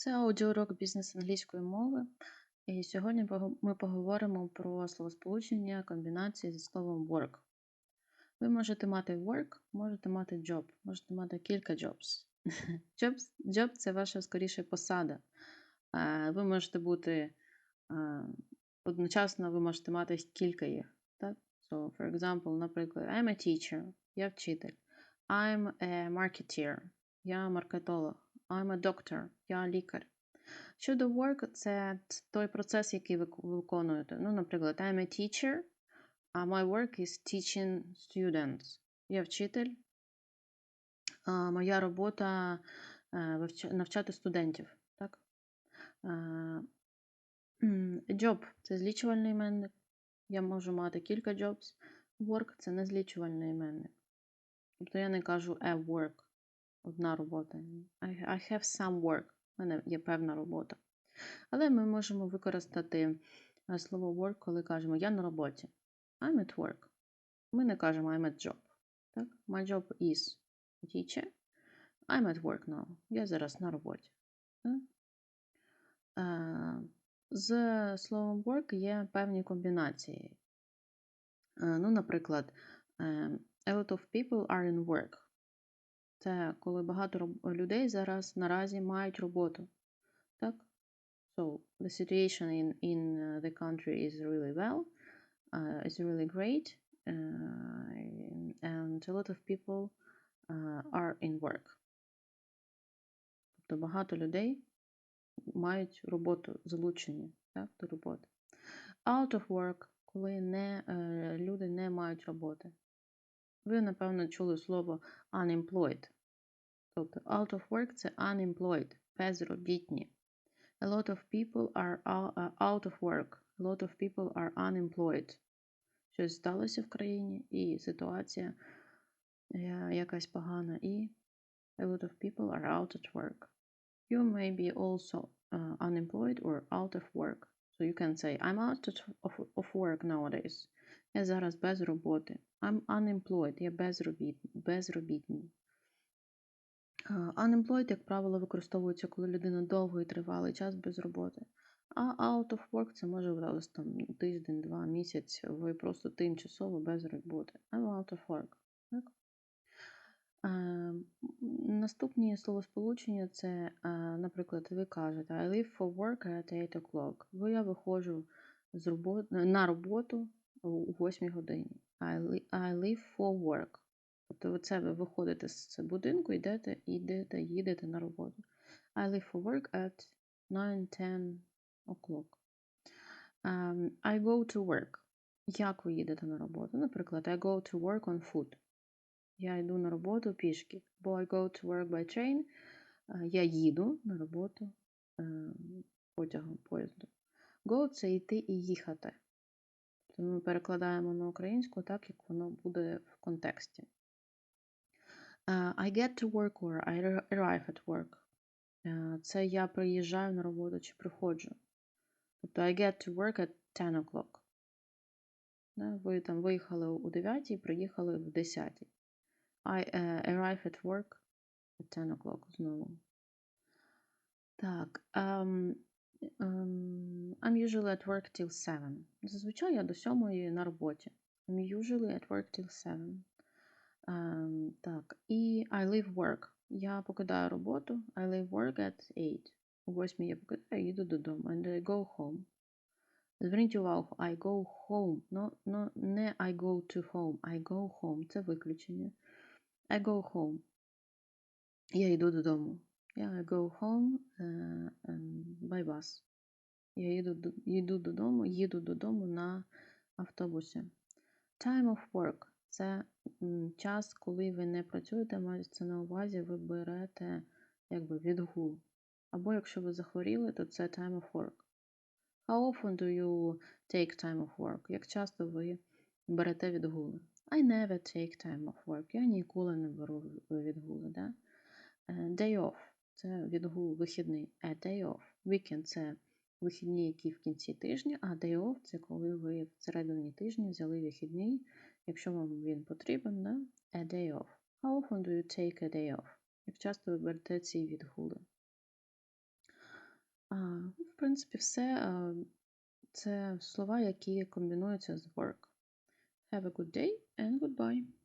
Це аудіоурок бізнес англійської мови. І сьогодні ми поговоримо про словосполучення комбінації зі словом work. Ви можете мати work, можете мати job, можете мати кілька jobs. Jobs, job – це ваша скоріше посада. Ви можете бути одночасно, ви можете мати кілька їх. Так? So, for example, наприклад, I'm a teacher, я вчитель. I'm a marketeer, я маркетолог. I'm a doctor, я лікар. Щодо work, це той процес, який ви виконуєте. Ну, наприклад, I'm a teacher, а my work is teaching students. Я вчитель, а моя робота е, навчати студентів. Так? Е, Job – це злічувальний іменник. Я можу мати кілька jobs. Work – це незлічувальний іменник. Тобто я не кажу a work, одна робота. I, have some work. У мене є певна робота. Але ми можемо використати е, слово work, коли кажемо я на роботі. I'm at work. Ми не кажемо I'm at job. Так? My job is teacher. I'm at work now. Я зараз на роботі. Е, З словом work є певні комбінації. Е, Ну, наприклад, a lot of people are in work. Це коли багато людей зараз наразі мають роботу. Так? So the situation in, in uh, the country is really well, uh, is really great, uh, and a lot of people uh, are in work. Тобто багато людей мають роботу, залучені так, до роботи. Out of work, коли не, е, люди не мають роботи. Ви, напевно, чули слово unemployed. Тобто out of work це unemployed, безробітні. A lot of people are uh, out of work. A lot of people are unemployed. Щось сталося в країні, і ситуація е, якась погана, і a lot of people are out at work. You may be also uh, unemployed or out of work. So you can say, I'm out of, of, of work nowadays. Я зараз без роботи. I'm unemployed. Я безробіт, безробітний. Unemployed, як правило, використовується, коли людина довгий тривалий час без роботи. А out of work це може вдалося там тиждень, два, місяць, ви просто тимчасово без роботи. I'm out of work. Так? Е, Наступні словосполучення це, е, наприклад, ви кажете I leave for work at 8 o'clock. Бо я виходжу з робот... на роботу у 8 годині. I leave for work. Тобто це ви виходите з будинку, йдете, йдете, їдете на роботу. I leave for work at 9-10 o'clock. Um, I go to work. Як ви їдете на роботу? Наприклад, I go to work on foot. Я йду на роботу пішки. Бо I go to work by train. е, Я їду на роботу е, потягом, поїздом. Go – це йти і їхати. Тобто ми перекладаємо на українську так, як воно буде в контексті. Е, I get to work or I arrive at work. Е, Це я приїжджаю на роботу чи приходжу. Тобто I get to work at 10 o'clock. Ви там виїхали у 9 і приїхали в 10. I uh, arrive at work at 10 o'clock знову. Так. Um, I'm usually at work till 7. Зазвичай я до 7 на роботі. I'm usually at work till 7. Um, так. І I leave work. Я покидаю роботу. I leave work at 8. О 8 я покидаю, їду додому. And I go home. Зверніть увагу, I go home. No, no, не I go to home. I go home. Це виключення. I go home. Я йду додому. Я go home uh, um, by bus. Я їду, їду додому, їду додому на автобусі. Time of work – це час, коли ви не працюєте, мається на увазі, ви берете якби відгул. Або якщо ви захворіли, то це time of work. How often do you take time of work? Як часто ви берете відгули? I never take time of work. Я ніколи не беру відгули. Да? Е, Day off – це відгул вихідний. A day off. Weekend – це вихідні, які в кінці тижня, а day off – це коли ви всередині тижня взяли вихідний, якщо вам він потрібен, да? A day off. How often do you take a day off? Як часто ви берете ці відгули? В принципі, все. Е, Це слова, які комбінуються з work. Have a good day and goodbye.